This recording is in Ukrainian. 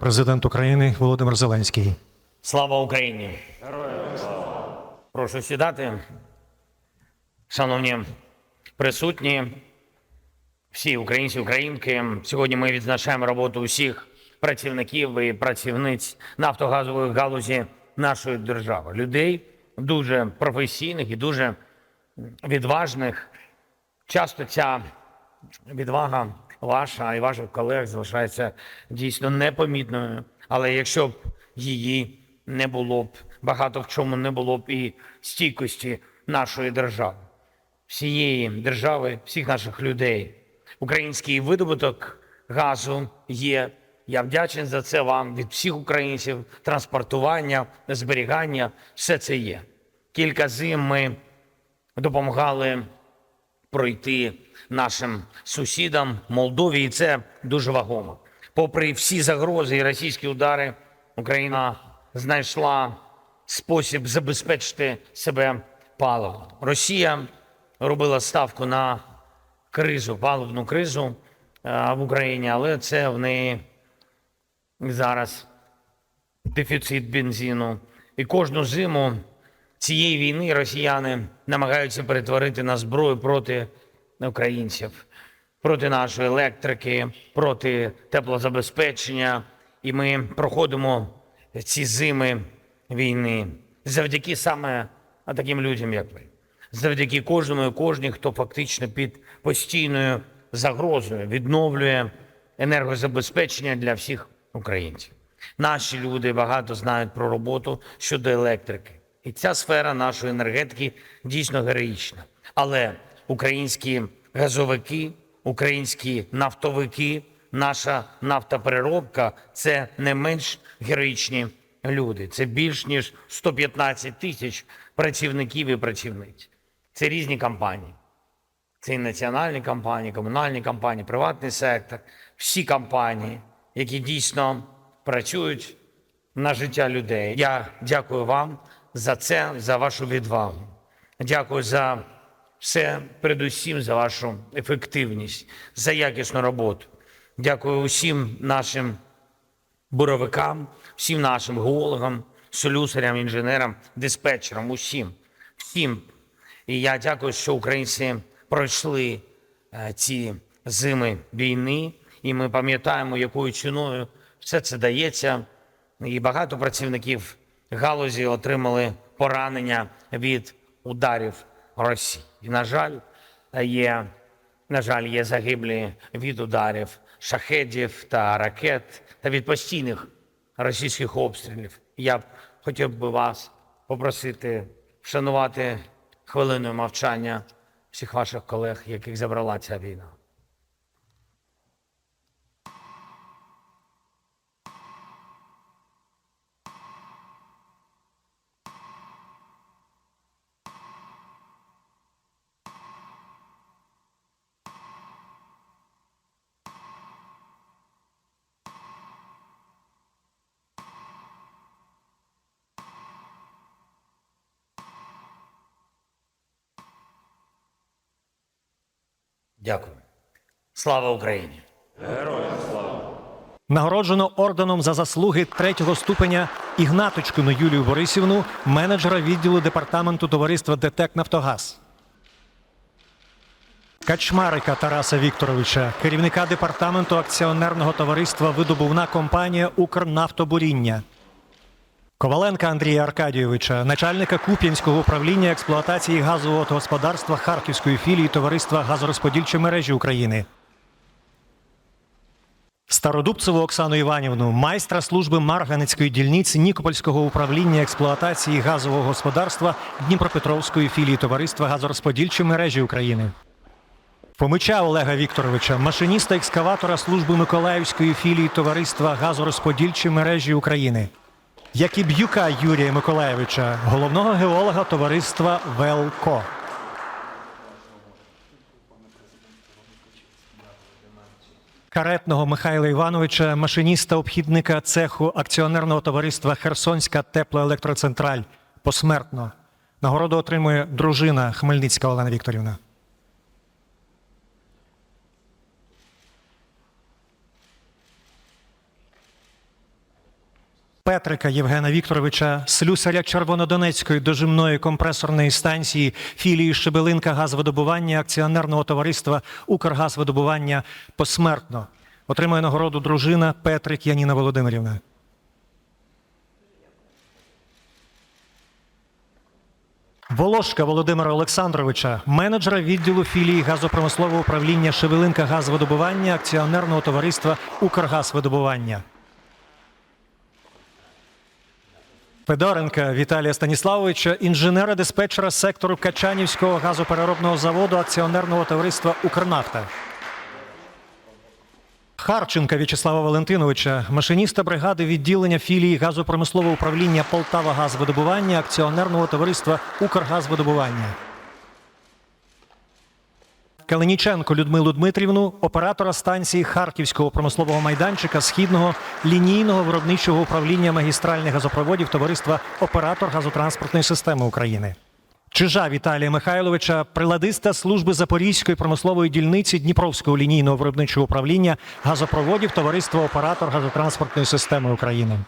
Президент України Володимир Зеленський. Слава Україні! Прошу сідати. Шановні присутні, всі українці, українки. Сьогодні ми відзначаємо роботу усіх працівників і працівниць нафтогазової галузі нашої держави. Людей дуже професійних і дуже відважних. Часто ця відвага ваша і ваших колег залишається дійсно непомітною. Але якщо б її не було б, багато в чому не було б і стійкості нашої держави, всієї держави, всіх наших людей. Український видобуток газу є. Я вдячний за це вам від всіх українців. Транспортування, зберігання все це є. Кілька зим ми допомагали пройти нашим сусідам Молдові, і це дуже вагомо. Попри всі загрози і російські удари, Україна знайшла спосіб забезпечити себе паливом. Росія робила ставку на кризу, паливну кризу е, в Україні, але це в неї зараз дефіцит бензину. І кожну зиму цієї війни росіяни намагаються перетворити на зброю проти українців, проти нашої електрики, проти теплозабезпечення. І ми проходимо ці зими війни завдяки саме таким людям, як ви. Завдяки кожному і кожній, хто фактично під постійною загрозою відновлює енергозабезпечення для всіх українців. Наші люди багато знають про роботу щодо електрики. І ця сфера нашої енергетики дійсно героїчна. Але українські газовики, українські нафтовики, наша нафтопереробка це не менш героїчні люди. Це більш ніж 115 тисяч працівників і працівниць. Це різні компанії. Це і національні компанії, комунальні компанії, приватний сектор, всі компанії, які дійсно працюють на життя людей. Я дякую вам за це, за вашу відвагу. Дякую за все, передусім за вашу ефективність, за якісну роботу. Дякую усім нашим буровикам, всім нашим геологам, солюсарям, інженерам, диспетчерам, усім, всім. І я дякую, що українці пройшли е, ці зими війни, і ми пам'ятаємо, якою ціною все це дається. І багато працівників галузі отримали поранення від ударів Росії. І, на жаль, є, на жаль, є загиблі від ударів шахедів та ракет та від постійних російських обстрілів. Я б хотів би вас попросити вшанувати хвилиною мовчання всіх ваших колег, яких забрала ця війна. Дякую. Слава Україні! Героям слава! Нагороджено орденом за заслуги третього ступеня Ігнаточкину Юлію Борисівну, менеджера відділу департаменту товариства ДТЕК Нафтогаз. Качмарика Тараса Вікторовича, керівника департаменту акціонерного товариства Видобувна компанія Укрнафтобуріння. Коваленка Андрія Аркадійовича, начальника Куп'янського управління експлуатації газового господарства Харківської філії товариства газорозподільчої мережі України. Стародубцеву Оксану Іванівну, майстра служби Марганецької дільниці Нікопольського управління експлуатації газового господарства Дніпропетровської філії товариства газорозподільчої мережі України. Фомича Олега Вікторовича, машиніста екскаватора служби Миколаївської філії товариства газорозподільчої мережі України. Якіб'юка Юрія Миколаєвича, головного геолога товариства ВЕЛКО. Каретного Михайла Івановича, машиніста обхідника цеху акціонерного товариства Херсонська теплоелектроцентраль посмертно. Нагороду отримує дружина Хмельницька Олена Вікторівна. Петрика Євгена Вікторовича, слюсаря Червонодонецької дожимної компресорної станції філії Шебелинка газовидобування акціонерного товариства Укргазвидобування посмертно. Отримує нагороду дружина Петрик Яніна Володимирівна. Волошка Володимира Олександровича, менеджера відділу філії газопромислового управління Шевелинка газовидобування акціонерного товариства Укргазвидобування. Федоренка Віталія Станіславовича, інженера-диспетчера сектору Качанівського газопереробного заводу акціонерного товариства Укрнафта. Харченка В'ячеслава Валентиновича, машиніста бригади відділення філії газопромислового управління Полтава газвидобування акціонерного товариства Укргазвидобування. Калиніченко Людмилу Дмитрівну, оператора станції Харківського промислового майданчика Східного лінійного виробничого управління магістральних газопроводів товариства Оператор газотранспортної системи України. Чижа Віталія Михайловича, приладиста служби Запорізької промислової дільниці Дніпровського лінійного виробничого управління газопроводів товариства Оператор газотранспортної системи України.